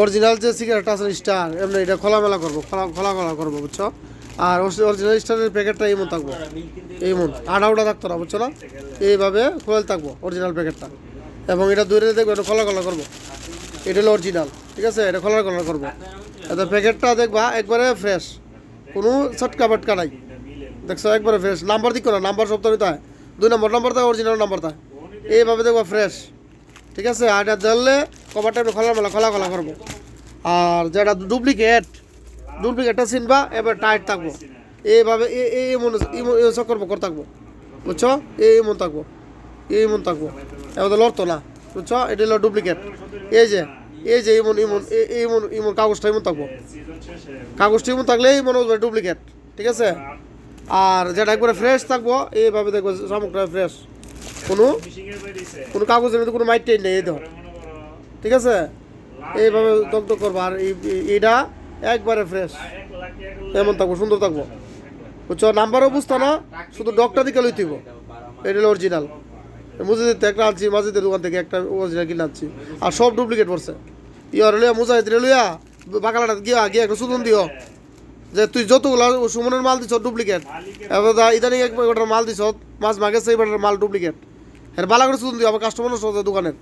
Original যে cigarette আছে star এমনি এটা খোলামেলা করব, খোলা খোলা খোলা করব, বুঝছ? আর অরিজিনাল স্টারের প্যাকেটটা এমন থাকব এমন আড়া উড়া থাকতো না বুঝছ না? এইভাবে খোলা থাকব অরিজিনাল প্যাকেটটা এবং এটা দূরে দেখব, এটা খোলা খোলা করব। এটা হলো অরিজিনাল ঠিক আছে? এটা খোলা খোলা করব। এটা প্যাকেটটা দেখবা একবারে ফ্রেশ কোনো ছটকা বাটকা নাই। দেখছ? একবারে ফ্রেশ নাম্বার দিক না নাম্বার সব তো নিতে হয়। দুই নম্বর নাম্বার থাকে অরিজিনাল নাম্বার থাকে এইভাবে দেখবা ফ্রেশ ঠিক আছে? আর এটা ধরলে কভারটা খোলা মেলা খোলা খোলা করব। আর যেটা ডুপ্লিকেট ডুপ্লিকেটটা চিনবা এবার টাইট থাকব। এইভাবে, এ- এ- এমন এমন- এ চক্কর বকর থাকব। বুঝছ? এই এমন থাকব। এই এমন থাকব। এবার তো লড়তো না, বুঝছ? এটা হলো ডুপ্লিকেট এই যে এই যে ইমন এই এমন এমন কাগজটা এমন থাকব। কাগজটা এমন থাকলেই মনে হবে ডুপ্লিকেট ঠিক আছে? আর যেটা একবারে ফ্রেশ থাকব, এইভাবে দেখব সামগ্রী ফ্রেশ কোনো কোনো কাগজের মধ্যে কোনো মাইট নেই, এই দেখো। ঠিক আছে? এইভাবে দগদগ করব। আর এইটা একবারে ফ্রেশ এমন থাকব, সুন্দর থাকব। বুঝছ? নাম্বারও বুঝতো না, শুধু ডকটা দিকে লইতে হইব। এটা হলো অরিজিনাল মুজাহিদ একটা আনছি, মাজিদের দোকান থেকে একটা অরিজিনাল কিনে আনছি। আর সব ডুপ্লিকেট পড়ছে। ইয়ার লইয়া, মুজাহিদ লইয়া, বাকালাটা গিয়া গিয়া একটা সুদন দিও। যে তুই যতগুলো সুমনের মাল দিছ ডুপ্লিকেট এবার ইদানিং এক ওটার মাল দিছ, মাছ মাগেছে এবার মাল ডুপ্লিকেট এর বালা করে সুদন দিও আমার কাস্টমার দোকানের।